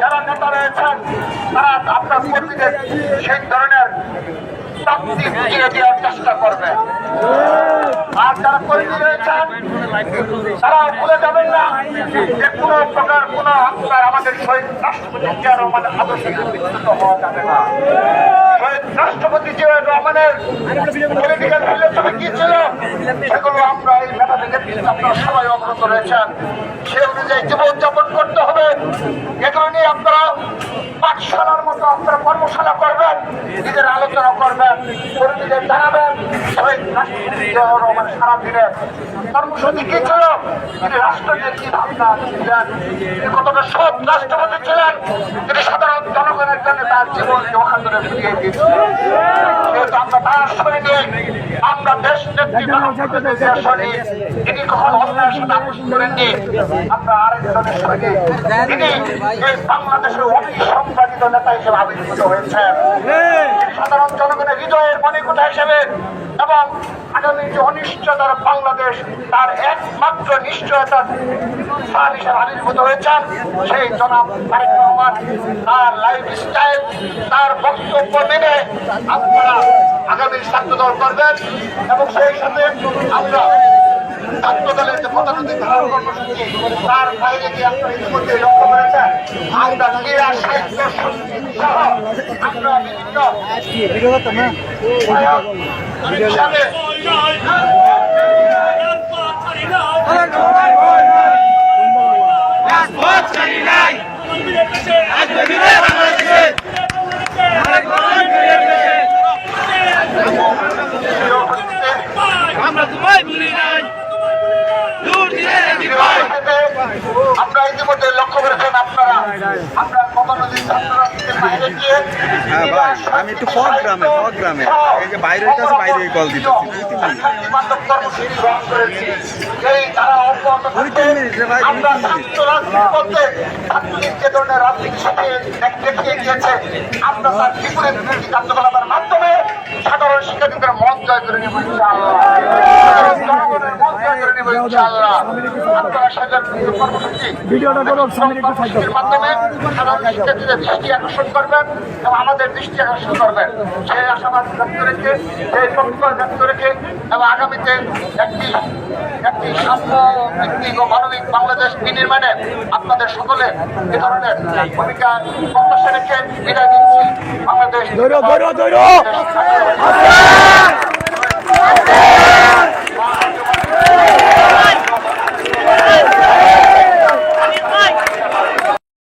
যারা নেতা রয়েছেন, তারা আপনার কর্মীদের সেই ধরনের বুঝিয়ে দেওয়ার চেষ্টা আর যারা না যে কোনো প্রকার কোনো আমাদের শহীদ রাষ্ট্রপতি জিয়া রহমানের আদর্শে হওয়া যাবে না। রাষ্ট্রপতি জিয়া রহমানের পলিটিক্যাল ফিলোসফি কি ছিল? সেগুলো আমরা এই মেধাবী নেতৃত্ব আপনারা সবাই অবগত রয়েছেন। সে অনুযায়ী জীবনযাপন করতে হবে। এগুলো নিয়ে আপনারা পাঠশালার মতো আপনারা কর্মশালা করবেন, নিজের আলোচনা করবেন কর্মীদের জানাবেন। জিয়াউর রহমান সারা দিনে কর্মসূচি কি ছিল? তিনি রাষ্ট্রকে কি ভাবনা ছিলেন কতটা সৎ রাষ্ট্রপতি ছিলেন? তিনি সাধারণ জনগণের জন্য তার জীবন ওখানে ফিরিয়ে দিয়েছিলেন। আমরা তার শরীরে আমরা দেশ নেত্রী বাংলাদেশের তিনি কখন অন্যায়ের সাথে আপোষ করেননি আমরা আরেকজনের শরীরে তিনি এই বাংলাদেশের অবিসংবাদিত নেতা হিসেবে আবির্ভূত হয়েছেন। সাধারণ জনগণের হৃদয়ের মণিকোঠা হিসেবে এবং আগামী যে অনিশ্চয়তার বাংলাদেশ তার একমাত্র নিশ্চয়তা স্থান হিসেবে আবির্ভূত হয়েছেন সেই জনাব তারেক রহমান। তার লাইফ স্টাইল তার বক্তব্য মেনে আপনারা আগামী ছাত্রদল করবেন এবং সেই সাথে আমরা ছাত্র দলের যে পদাধিক ধারণ কর্মসূচি তার বাইরে গিয়ে আপনারা ইতিমধ্যে লক্ষ্য করেছেন আমরা ক্রীড়া সাহিত্য সহ আমরা বিভিন্ন হিসাবে আমরা তোমায় ভুলি নাই দূর দিয়ে আমরা ইতিমধ্যে লক্ষ্য করেছেন ছাত্ররা বাইরে গিয়ে হ্যাঁ ভাই আমি একটু ফক গ্রামে ফক গ্রামে। এই যে বাইরে হইতেছে বাইরে কল আমরা তার বিপরীত কার্যকলাপের মাধ্যমে সাধারণ শিক্ষার্থীদের মন জয় করে নেব ইনশাআল্লাহ। আপনারা কর্মসূচি। ভিডিওটা মাধ্যমে সাধারণ শিক্ষার্থীদের দৃষ্টি আকর্ষণ করবেন এবং আমাদের দৃষ্টি আকর্ষণ করবেন। সেই আশাবাদ ব্যক্ত রেখে সেই প্রত্যয় ব্যক্ত রেখে এবং আগামীতে একটি একটি সাম্য ভিত্তিক ও মানবিক বাংলাদেশ বিনির্মাণে আপনাদের সকলে এ ধরনের ভূমিকা প্রত্যাশা রেখে বিদায় দিচ্ছি বাংলাদেশ